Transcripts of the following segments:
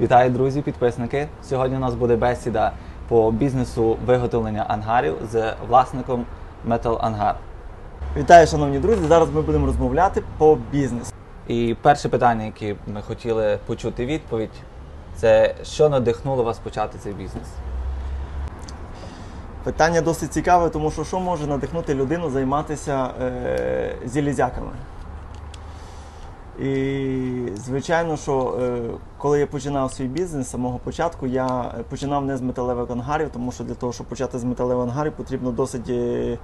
Вітаю, друзі, підписники. Сьогодні у нас буде бесіда по бізнесу виготовлення ангарів з власником Metal Ангар. Вітаю, шановні друзі. Зараз ми будемо розмовляти по бізнесу. І перше питання, яке ми хотіли почути відповідь, це що надихнуло вас почати цей бізнес? Питання досить цікаве, тому що що може надихнути людину займатися е, зілізяками? І звичайно, що е, коли я починав свій бізнес з самого початку, я починав не з металевих ангарів, тому що для того, щоб почати з металевих ангарів, потрібно досить е,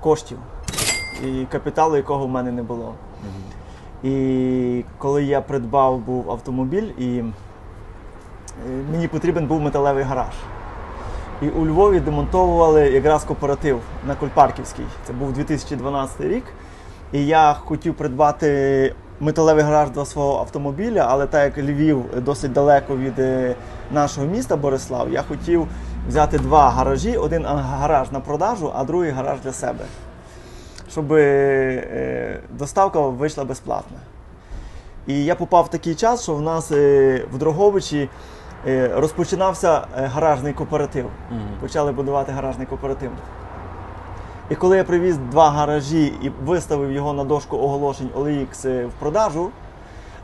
коштів і капіталу, якого в мене не було. І коли я придбав був автомобіль, і е, мені потрібен був металевий гараж. І у Львові демонтовували якраз кооператив на Кольпарківській. Це був 2012 рік. І я хотів придбати металевий гараж до свого автомобіля, але так як Львів досить далеко від е, нашого міста Борислав, я хотів взяти два гаражі: один гараж на продажу, а другий гараж для себе. Щоб е, доставка вийшла безплатна. І я попав в такий час, що в нас е, в Дроговичі е, розпочинався е, гаражний кооператив. Почали будувати гаражний кооператив. І коли я привіз два гаражі і виставив його на дошку оголошень OLX е, в продажу,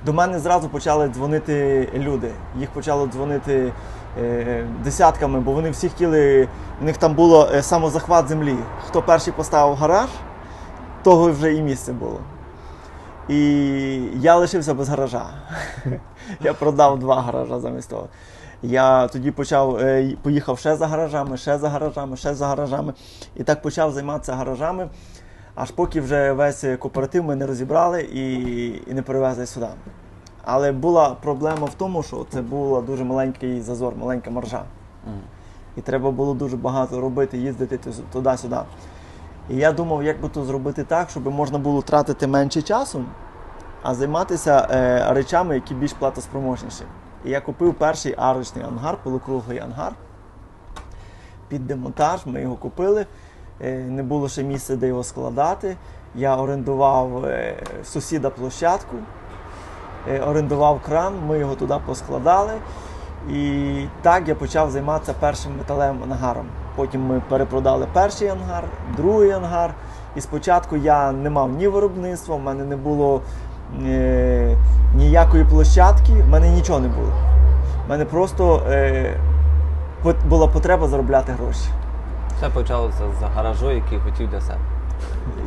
до мене зразу почали дзвонити люди. Їх почало дзвонити е, десятками, бо вони всі хотіли, У них там було е, самозахват землі. Хто перший поставив гараж, того вже і місце було. І я лишився без гаража. Я продав два гаража замість того. Я тоді почав, е, поїхав ще за гаражами, ще за гаражами, ще за гаражами. І так почав займатися гаражами, аж поки вже весь кооператив ми не розібрали і, і не перевезли сюди. Але була проблема в тому, що це був дуже маленький зазор, маленька маржа. І треба було дуже багато робити, їздити туди-сюди. І я думав, як би то зробити так, щоб можна було тратити менше часу, а займатися е, речами, які більш платоспроможніші. І я купив перший арочний ангар, полукруглий ангар. Під демонтаж ми його купили. Е, не було ще місця, де його складати. Я орендував е, сусіда площадку, е, орендував кран, ми його туди поскладали. І так я почав займатися першим металевим ангаром. Потім ми перепродали перший ангар, другий ангар. І спочатку я не мав ні виробництва, в мене не було е, ніякої площадки, в мене нічого не було. В мене просто е, була потреба заробляти гроші, Все почалося з гаражу, який хотів для себе.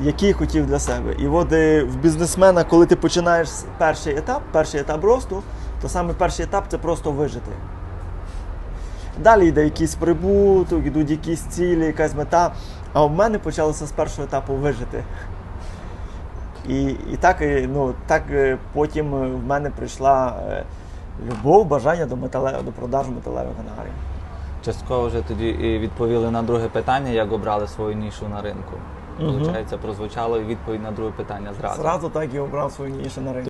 які хотів для себе. І от е, в бізнесмена, коли ти починаєш перший етап, перший етап росту, то саме перший етап це просто вижити. Далі йде якийсь прибуток, йдуть якісь цілі, якась мета. А в мене почалося з першого етапу вижити. І, і так, ну, так е, потім в мене прийшла е, любов, бажання до, метале, до продажу металевих ангарів. Частково вже тоді і відповіли на друге питання, як обрали свою нішу на ринку. Получається, прозвучало і відповідь на друге питання зразу. Зразу так і обрав свою нішу на ринку.